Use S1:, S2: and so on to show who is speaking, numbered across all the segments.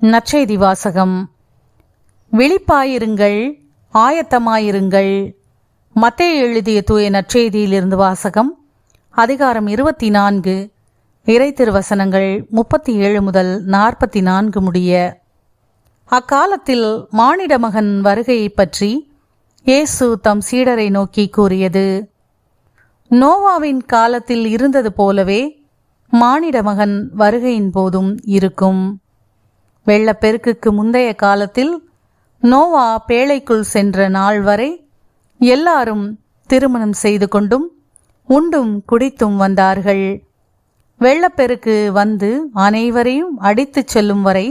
S1: நற்செய்தி வாசகம் விழிப்பாயிருங்கள் ஆயத்தமாயிருங்கள். மத்தே எழுதிய தூய நற்செய்தியிலிருந்து வாசகம் அதிகாரம் இருபத்தி நான்கு இறை திருவசனங்கள் முப்பத்தி ஏழு முதல் நாற்பத்தி நான்கு முடிய. அக்காலத்தில் மானிட மகன் வருகையைப் பற்றி இயேசு தம் சீடரை நோக்கி கூறியது நோவாவின் காலத்தில் இருந்தது போலவே மானிட மகன் வருகையின் போதும் இருக்கும். வெள்ளப்பெருக்குக்கு முந்தைய காலத்தில் நோவா பேழைக்குள் சென்ற நாள் வரை எல்லாரும் திருமணம் செய்து கொண்டும் உண்டும் குடித்தும் வந்தார்கள். வெள்ளப்பெருக்கு வந்து அனைவரையும் அடித்துச் செல்லும் வரை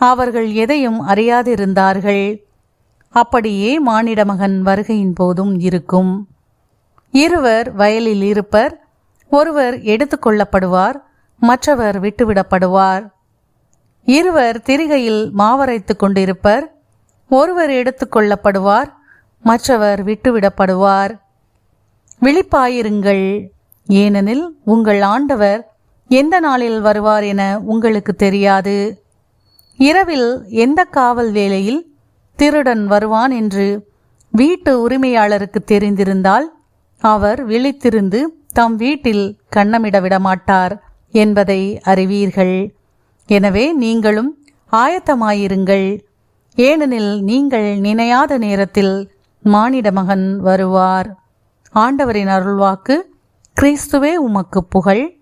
S1: அவர்கள் எதையும் அறியாதிருந்தார்கள். அப்படியே மானிட மகன் வருகையின் போதும் இருக்கும். இருவர் வயலில் இருப்பர் ஒருவர் எடுத்துக்கொள்ளப்படுவார் மற்றவர் விட்டுவிடப்படுவார். இருவர் திரிகையில் மாவரைத்து கொண்டிருப்பர். ஒருவர் எடுத்துக்கொள்ளப்படுவார் மற்றவர் விட்டுவிடப்படுவார். விழிப்பாயிருங்கள். ஏனெனில் உங்கள் ஆண்டவர் எந்த நாளில் வருவார் என உங்களுக்கு தெரியாது. இரவில் எந்த காவல் வேளையில் திருடன் வருவான் என்று வீட்டு உரிமையாளருக்கு தெரிந்திருந்தால் அவர் விழித்திருந்து தம் வீட்டில் கண்ணமிட விடமாட்டார் என்பதை அறிவீர்கள். எனவே நீங்களும் ஆயத்தமாயிருங்கள். ஏனெனில் நீங்கள் நினையாத நேரத்தில் மானிட மகன் வருவார். ஆண்டவரின் அருள்வாக்கு கிறிஸ்துவே உமக்கு புகழ்.